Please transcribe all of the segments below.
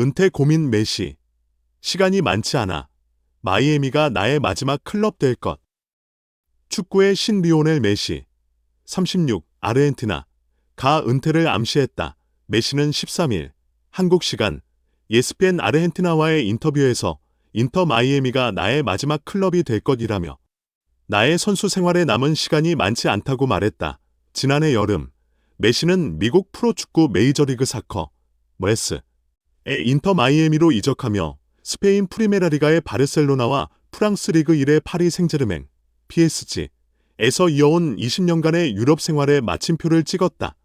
은퇴 고민 메시. 시간이 많지 않아. 마이애미가 나의 마지막 클럽 될 것. 축구의 신 리오넬 메시. 36. 아르헨티나. 가 은퇴를 암시했다. 메시는 13일 한국 시간 예스펜 아르헨티나와의 인터뷰에서 인터 마이애미가 나의 마지막 클럽이 될 것이라며 나의 선수 생활에 남은 시간이 많지 않다고 말했다. 지난해 여름 메시는 미국 프로축구 메이저리그 사커 브레스의 인터 마이애미로 이적하며 스페인 프리메라리가의 바르셀로나와 프랑스 리그 1의 파리 생제르맹 PSG에서 이어온 20년간의 유럽 생활에 마침표를 찍었다.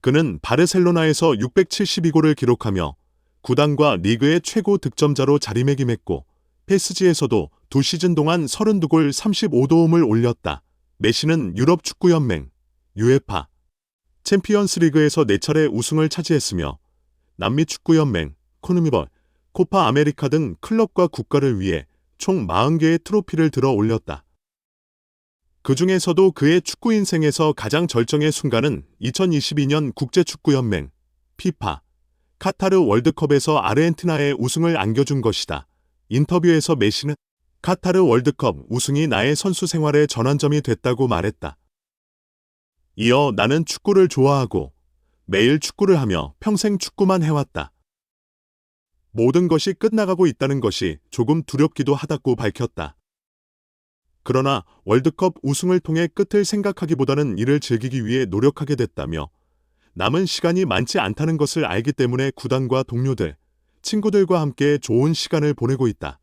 그는 바르셀로나에서 672골을 기록하며 구단과 리그의 최고 득점자로 자리매김했고 PSG에서도 두 시즌 동안 32골 35도움을 올렸다. 메시는 유럽 축구연맹, 유에파, 챔피언스 리그에서 4차례 우승을 차지했으며 남미 축구연맹, 코누미벌, 코파 아메리카 등 클럽과 국가를 위해 총 40개의 트로피를 들어 올렸다. 그 중에서도 그의 축구 인생에서 가장 절정의 순간은 2022년 국제축구연맹, 피파, 카타르 월드컵에서 아르헨티나에 우승을 안겨준 것이다. 인터뷰에서 메시는 카타르 월드컵 우승이 나의 선수 생활의 전환점이 됐다고 말했다. 이어 나는 축구를 좋아하고 매일 축구를 하며 평생 축구만 해왔다. 모든 것이 끝나가고 있다는 것이 조금 두렵기도 하다고 밝혔다. 그러나 월드컵 우승을 통해 끝을 생각하기보다는 이를 즐기기 위해 노력하게 됐다며 남은 시간이 많지 않다는 것을 알기 때문에 구단과 동료들, 친구들과 함께 좋은 시간을 보내고 있다.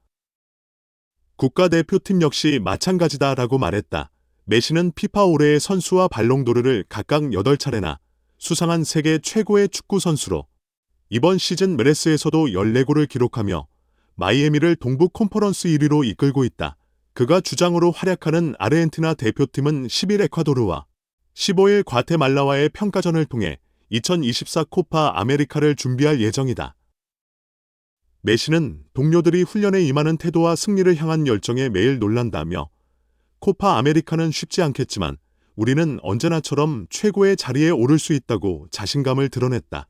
국가대표팀 역시 마찬가지다라고 말했다. 메시는 피파 올해의 선수와 발롱도르를 각각 8차례나 수상한 세계 최고의 축구 선수로 이번 시즌 메레스에서도 14골을 기록하며 마이애미를 동부 컨퍼런스 1위로 이끌고 있다. 그가 주장으로 활약하는 아르헨티나 대표팀은 10일 에콰도르와 15일 과테말라와의 평가전을 통해 2024 코파 아메리카를 준비할 예정이다. 메시는 동료들이 훈련에 임하는 태도와 승리를 향한 열정에 매일 놀란다며 코파 아메리카는 쉽지 않겠지만 우리는 언제나처럼 최고의 자리에 오를 수 있다고 자신감을 드러냈다.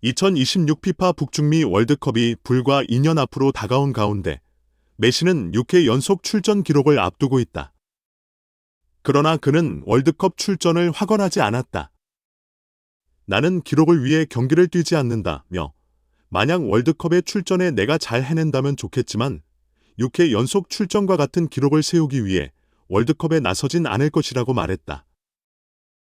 2026 피파 북중미 월드컵이 불과 2년 앞으로 다가온 가운데 메시는 6회 연속 출전 기록을 앞두고 있다. 그러나 그는 월드컵 출전을 확언하지 않았다. 나는 기록을 위해 경기를 뛰지 않는다며 만약 월드컵에 출전해 내가 잘 해낸다면 좋겠지만 6회 연속 출전과 같은 기록을 세우기 위해 월드컵에 나서진 않을 것이라고 말했다.